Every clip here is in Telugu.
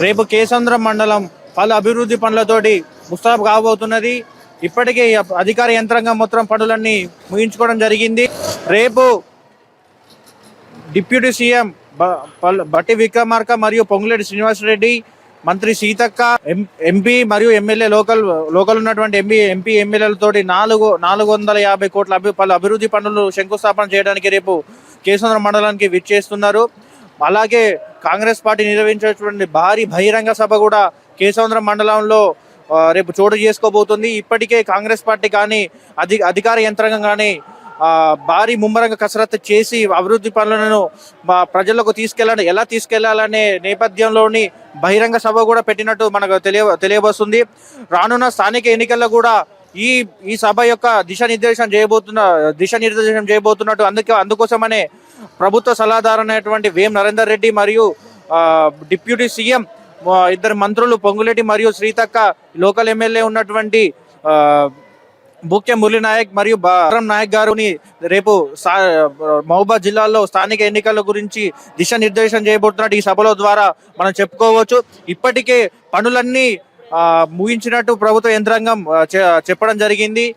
రేపు కేసంద్రం మండలం పలు అభివృద్ధి పనులతోటి ముస్తాబ్ కాబోతున్నది. ఇప్పటికే అధికార యంత్రాంగం మొత్తం పనులన్నీ ముగించుకోవడం జరిగింది. రేపు డిప్యూటీ సీఎం బ- పల్- బట్టి విక్రమార్క మరియు పొంగులేటి శ్రీనివాసరెడ్డి మంత్రి సీతక్క ఎం- ఎంపీ మరియు ఎమ్మెల్యే లోకల్ లోకల్ ఉన్నటువంటి ఎంపీ ఎంపీ ఎమ్మెల్యేలతోటి నాలుగు నాలుగు వందల యాభై కోట్ల అభి పలు అభివృద్ధి పనులు శంకుస్థాపన చేయడానికి రేపు కేసంద్ర మండలానికి విచ్చేస్తున్నారు. అలాగే కాంగ్రెస్ పార్టీ నిర్వహించేటువంటి భారీ బహిరంగ సభ కూడా కేసంద్రం మండలంలో రేపు చోటు చేసుకోబోతుంది. ఇప్పటికే కాంగ్రెస్ పార్టీ కానీ అధి అధికార యంత్రాంగం కానీ భారీ ముమ్మరంగా కసరత్తు చేసి అభివృద్ధి పనులను మా ప్రజలకు తీసుకెళ్ళాలి ఎలా తీసుకెళ్ళాలనే నేపథ్యంలోని బహిరంగ సభ కూడా పెట్టినట్టు మనకు తెలియ తెలియవస్తుంది రానున్న స్థానిక ఎన్నికల్లో కూడా ఈ ఈ సభ యొక్క దిశానిర్దేశం చేయబోతున్న దిశానిర్దేశం చేయబోతున్నట్టు అందుకే అందుకోసమనే ప్రభుత్వ సలహాదారు అనేటువంటి వేం నరేందర్ రెడ్డి మరియు డిప్యూటీ సీఎం ఇద్దరు మంత్రులు పొంగులేటి మరియు శ్రీతక్క లోకల్ ఎమ్మెల్యే ఉన్నటువంటి బుక్య మురళీ నాయక్ మరియు బారం నాయక్ గారుని రేపు సా- మహబూబాద్ జిల్లాలో స్థానిక ఎన్నికల గురించి దిశానిర్దేశం చేయబోతున్నట్టు ఈ సభలో ద్వారా మనం చెప్పుకోవచ్చు. ఇప్పటికే పనులన్నీ ముగించినట్టు ప్రభుత్వ యంత్రాంగం చెప్పడం జరిగింది.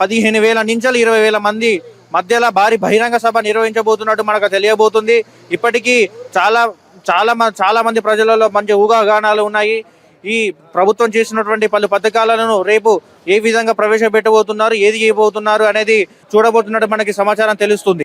పదిహేను వేల నుంచి ఇరవై వేల మంది మధ్యలో భారీ బహిరంగ సభ నిర్వహించబోతున్నట్టు మనకు తెలియబోతుంది. ఇప్పటికీ చాలా చాలా మ- చాలా మంది ప్రజలలో మంచి ఊహాగానాలు ఉన్నాయి. ఈ ప్రభుత్వం చేసినటువంటి పలు పథకాలను రేపు ఏ విధంగా ప్రవేశపెట్టబోతున్నారు ఏది చేయబోతున్నారు అనేది చూడబోతున్నట్టు మనకి సమాచారం తెలుస్తుంది.